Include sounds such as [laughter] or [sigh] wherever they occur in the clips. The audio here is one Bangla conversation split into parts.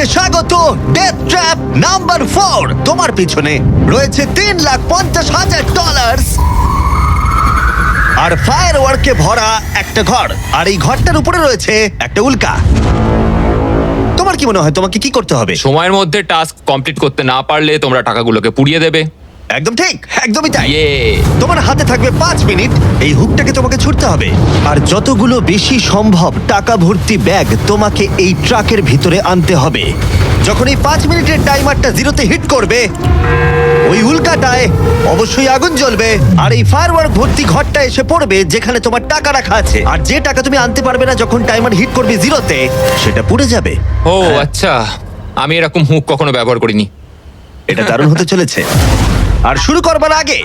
সবাইকে স্বাগত ডেথ ট্র্যাপ নাম্বার ফোর তোমার পিছনে রয়েছে তিন লাখ পঞ্চাশ হাজার ডলার আর ফায়ার ওয়ার্কে ভরা একটা ঘর। আর এই ঘরটার উপরে রয়েছে একটা উল্কা। তোমার কি মনে হয়, তোমাকে কি করতে হবে? সময়ের মধ্যে টাস্ক কমপ্লিট করতে না পারলে তোমরা টাকাগুলোকে পুড়িয়ে দেবে। একদম ঠিক একদমই তাই। ইয়ে তোমার হাতে থাকবে পাঁচ মিনিট এই হুকটাকে তোমাকে ছুটতে হবে। আর যতগুলো বেশি সম্ভব টাকা ভর্তি ব্যাগ তোমাকে এই ট্রাকের ভিতরে আনতে হবে। যখন এই পাঁচ মিনিটের টাইমারটা জিরোতে হিট করবে ওই উল্কাটায় অবশ্যই আগুন জ্বলবে। আর এই ফায়ারওয়ার্ক ভর্তি ঘরটা এসে পড়বে যেখানে তোমার টাকা রাখা আছে। আর যে টাকা তুমি আনতে পারবে না যখন টাইমার হিট করবে জিরোতে সেটা পুড়ে যাবে। ও আচ্ছা। আমি এরকম হুক কখনো ব্যবহার করিনি। এটা দারুণ হতে চলেছে। আর শুরু করবার আগে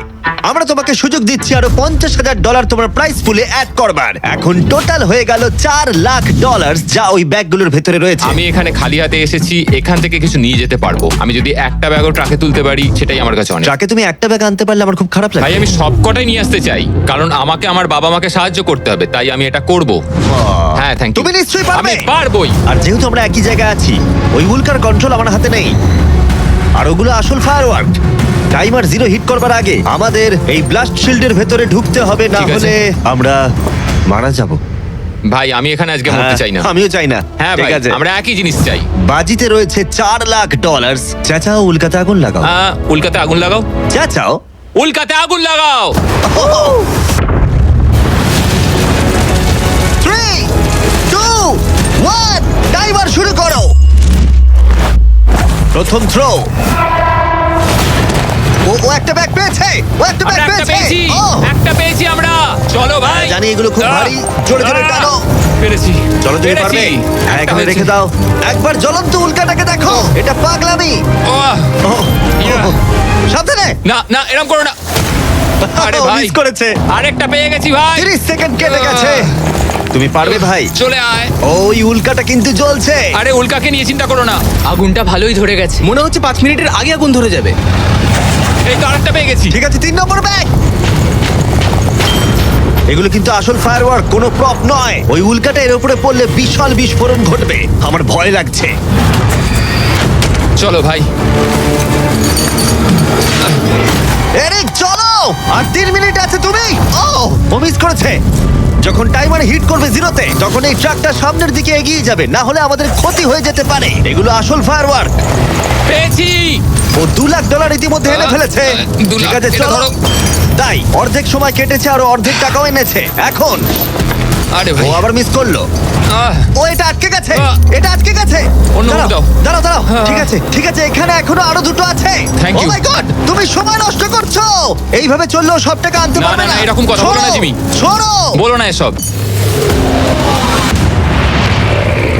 আমরা তোমাকে সুযোগ দিচ্ছি আরও পঞ্চাশ হাজার ডলার তোমার প্রাইস পুলে অ্যাড করবার। এখন টোটাল হয়ে গেল চার লাখ ডলার যা ওই ব্যাগগুলোর ভেতরে রয়েছে। আমি এখানে খালি হাতে এসেছি এখান থেকে কিছু নিয়ে যেতে পারব। আমি যদি একটা ব্যাগও ট্রাকে তুলতে পারি সেটাই আমার কাছে অনেক। ট্রাকে তুমি একটা ব্যাগ আনতে পারলে আমার খুব খারাপ ভাই লাগে আমি সবকটাই নিয়ে আসতে চাই কারণ আমাকে আমার বাবা মাকে সাহায্য করতে হবে তাই আমি এটা করব। হ্যাঁ থ্যাংক ইউ তুমি নিশ্চয়ই পারবে। আমি পারবোই। আর যেহেতু আমরা একই জায়গায় আছি ওই উল্কার কন্ট্রোল আমার হাতে নেই। আর ওগুলো আসল ফায়ারওয়ার্ক টাইমার জিরো হিট করবার আগে আমাদের এই ব্লাস্ট শিল্ডের ভেতরে ঢুকতে হবে না ঠিক আছে। হলে আমরা মারা যাব। ভাই আমি এখানে আজকে মরতে চাই না। আমিও চাই না। হ্যাঁ ঠিক আছে। আমরা একই জিনিস চাই। বাজিতে রয়েছে চার লাখ ডলার চাচাও উল্কাতে আগুন লাগাও। আহ, উল্কাতে আগুন লাগাও? চাচাও? উল্কাতে আগুন লাগাও! থ্রি টু ওয়ান টাইমার শুরু করো। প্রথম থ্রো ও ও একটা ব্যাগ পেয়েছে! ও একটা ব্যাগ আমরা একটা পেয়েছে! পেয়েছি! ও! একটা পেয়েছি আমরা! চলো ভাই! জানি এগুলো খুব আহ, ভারী। জোরে জোরে আহ, টানো। পেরেছি। চলো তুমি পেরেছি। পারবে? হ্যাঁ একটা এখানে। রেখে দাও। একবার জ্বলন্ত উল্কাটাকে দেখো! এটা পাগলামি! ওহ, ও, ও, সাবধানে! না না এরকম করো না! [laughs] আরে ভাই! মিস করেছে! আরেকটা পেয়ে গেছি ভাই! 30 সেকেন্ড কেটে গেছে! তুমি পারবে ভাই! চলে আয়! ওই উল্কাটা কিন্তু জ্বলছে! আরে উল্কাকে নিয়ে চিন্তা করো না! আগুনটা ভালোই ধরে গেছে! মনে হচ্ছে পাঁচ মিনিটের আগে আগুন ধরে যাবে। এই তো আরেকটা পেয়ে গেছি। ঠিক আছে তিন নম্বর ব্যাগ। এগুলো কিন্তু আসল ফায়ারওয়ার্ক কোনো প্রপ নয়। ওই উল্কাটা এর উপরে পড়লে বিশাল বিস্ফোরণ ঘটবে। আমার ভয় লাগছে। চলো ভাই। এরিক চলো! আর তিন মিনিট আছে তুমি। ও ও মিস করেছে। যখন টাইমার হিট করবে জিরোতে তখন এই ট্রাকটা সামনের দিকে এগিয়ে যাবে না হলে আমাদের ক্ষতি হয়ে যেতে পারে। এগুলো আসল ফায়ারওয়ার্ক পেয়েছি। ও দু লাখ ডলার ইতিমধ্যে এনে ফেলেছে। ঠিক আছে চলো। তাই অর্ধেক সময় কেটেছে আর অর্ধেক টাকাও এনেছে। এখন আরে ও আবার মিস করল। আহ, ও এটা আটকে গেছে। আহ। এটা আটকে গেছে। অন্য দাঁড়াও, দাও। দাঁড়াও দাঁড়াও। হ্যাঁ। ঠিক আছে ঠিক আছে এখানে এখনও আরও দুটো আছে। Thank ও you. মাই গড তুমি সময় নষ্ট করছ। এইভাবে চললেও সব টাকা আনতে না, পারবে না, না না, এরকম কথা বলো না, জিমি। বলো না এসব।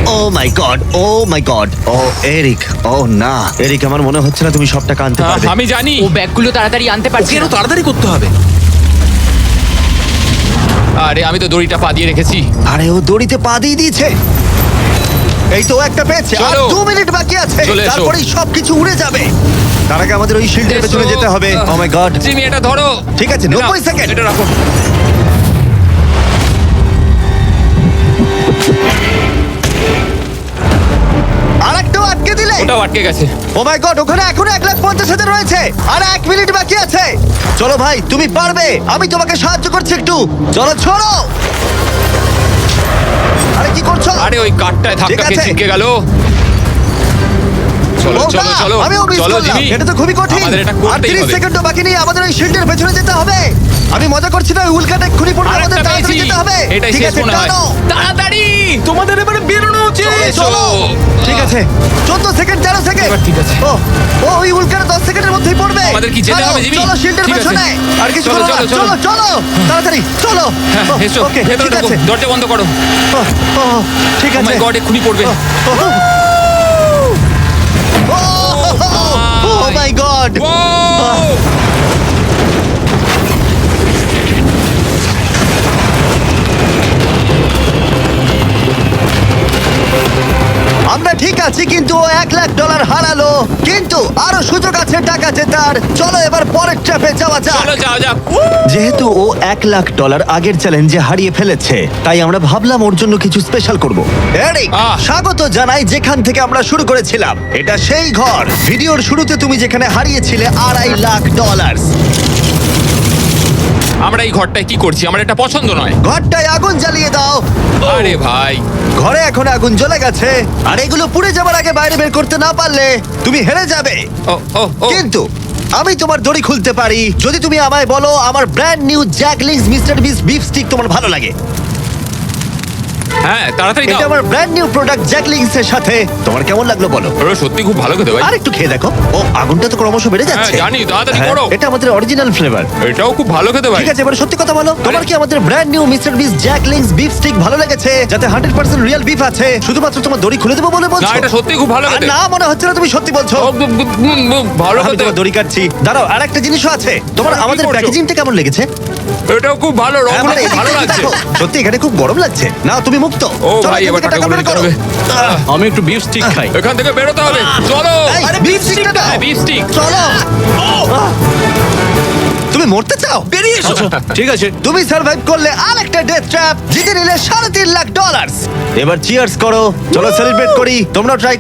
ও my god oh my god oh Eric ও না এরিক আমার মনে হচ্ছে না তুমি সব টাকা আনতে আহ, পারবে। আমি জানি। ও ব্যাগগুলো তাড়াতাড়ি আনতে পারছি না। তাড়াতাড়ি করতে হবে। আরে আমি তো দড়িটা পা দিয়ে রেখেছি আরে ও দড়িতে পা দিয়ে দিয়েছে এই তো একটা পেয়েছে আর চলো। দু মিনিট বাকি আছে চলে এসো। তারপরেই সবকিছু উড়ে যাবে তার আগে আমাদের ওই শিল্ডের পেছনে এসো। যেতে হবে ও মাই গড জিমি এটা ধরো ঠিক আছে, এটা- 90 সেকেন্ড। এটা রাখো দিলে আটকে গেছে। ও মাই গড ওখানে এখনও এক লাখ পঞ্চাশ হাজার রয়েছে। আর এক মিনিট বাকি আছে। চলো ভাই তুমি পারবে। আমি তোমাকে সাহায্য করছি একটু। চলো ছড়ো! আরে কি করছ? আরে ওই কাঠটায় ধাক্কা খেয়ে ছিটকে গেল। চলো ও চলো না, চলো আমিও মিস চলো করলাম। জিমি এটা তো খুবই কঠিন। আমাদের এটা আর করতেই 30 হবে। সেকেন্ডও বাকি নেই আমাদের ওই শিল্ডের পেছনে যেতে হবে। আমি মজা করছি না উল্কাটা এক্ষুনি পড়বে আরেকটা আমাদের তাড়াতাড়ি পেয়েছি। যেতে হবে। এটাই ঠিক শেষ আছে মনে হয়। টানো। তাড়াতাড়ি! তোমাদের এবারে বেরোনো উচিত চলো ঠিক আছে। 14 সেকেন্ড 13 সেকেন্ড। এবার ঠিক আছে। ও ও ওই উল্কার দশ সেকেন্ডের মধ্যেই পড়বে। আমাদের কি যেতে হবে, জিমি? চলো শিল্ডের ঠিক আছে। পেছনে আর কিছু চলো, চলো, চলো। তাড়াতাড়ি চলো। হ্যাঁ এসো। ওকে ভেতরে ঠিক ঢোকো। আছে। দরজা বন্ধ করো। ও, ঠিক আছে। মাই গড এক্ষুনি পড়বে। আমরা ঠিক আছি কিন্তু ও এক লাখ ডলার হারালো। কিন্তু আরও সুযোগ আছে টাকা জেতার। চলো এবার পরের ট্র্যাপে যাওয়া যাক। চলো যাও যাক। যেহেতু ও এক লাখ ডলার আগের চ্যালেঞ্জে হারিয়ে ফেলেছে তাই আমরা ভাবলাম ওর জন্য কিছু স্পেশাল করব। এরিক আহ। স্বাগত জানাই যেখান থেকে আমরা শুরু করেছিলাম। এটা সেই ঘর। ভিডিওর শুরুতে তুমি যেখানে হারিয়েছিলে আড়াই লাখ ডলার আমরা এই ঘরটায় কি করছি? আমার এটা পছন্দ নয়। ঘরটায় আগুন জ্বালিয়ে দাও। আরে ভাই। ঘরে এখন আগুন জ্বলে গেছে। আর এগুলো পুড়ে যাবার আগে বাইরে বের করতে না পারলে তুমি হেরে যাবে। ও ও ও। কিন্তু আমি তোমার দড়ি খুলতে পারি। যদি তুমি আমায় বলো আমার brand new Jack Link's mister Beast beef stick তোমার ভালো লাগে। হ্যাঁ তাড়াতাড়ি এটা দাও। আমার ব্র্যান্ড নিউ প্রোডাক্ট জ্যাকলিংস এর সাথে। তোমার কেমন লাগল বলো? ওরা সত্যি খুব ভালো খেতে ভাই। আর একটু খেয়ে দেখো। ও আগুনটা তো ক্রমশ বেড়ে যাচ্ছে। হ্যাঁ, জানি, তাড়াতাড়ি হ্যাঁ, করো। এটা আমাদের অরিজিনাল ফ্লেভার এটাও খুব ভালো খেতে ভাই। ঠিক আছে এবার সত্যি কথা বলো। তোমার কি আমাদের brand new mister Beast Jack Link's beef stick ভালো লেগেছে? যাতে 100% রিয়েল বিফ আছে। শুধুমাত্র তোমার দড়ি খুলে দেবো বলে না বলছো এটা সত্যি খুব ভালো আর খেতে। না মনে হচ্ছে না তুমি সত্যি বলছো। ও, বু, বু, বু, বু, ভালো আমি খেতে। তোমার দড়ি কাটছি। দাঁড়াও আর একটা জিনিসও আছে। তোমার কি আমাদের করছ? প্যাকেজিংটা কেমন লেগেছে? এটাও খুব ভালো হ্যাঁ, মানে খুব ভালো এদিকে লাগছে। দেখো, সত্যি এখানে খুব গরম লাগছে। না তুমি ও চলো, ভাই এখান এবার থেকে টাকা করো। আহ, আমি একটু বিফ স্টিক খাই। এখান থেকে বেরোতে হবে। চলো। এই, beef stick টা দাও। হ্যাঁ, চলো। আহ, তুমি মরতে চাও? বেরিয়ে এসো। ঠিক আছে। তুমি সার্ভাইভ করলে আরেকটা ডেথ ট্র্যাপ জিতে নিলে সাড়ে তিন লাখ ডলার এবার চিয়ার্স করো। চলো সেলিব্রেট করি। তোমরা ট্রাই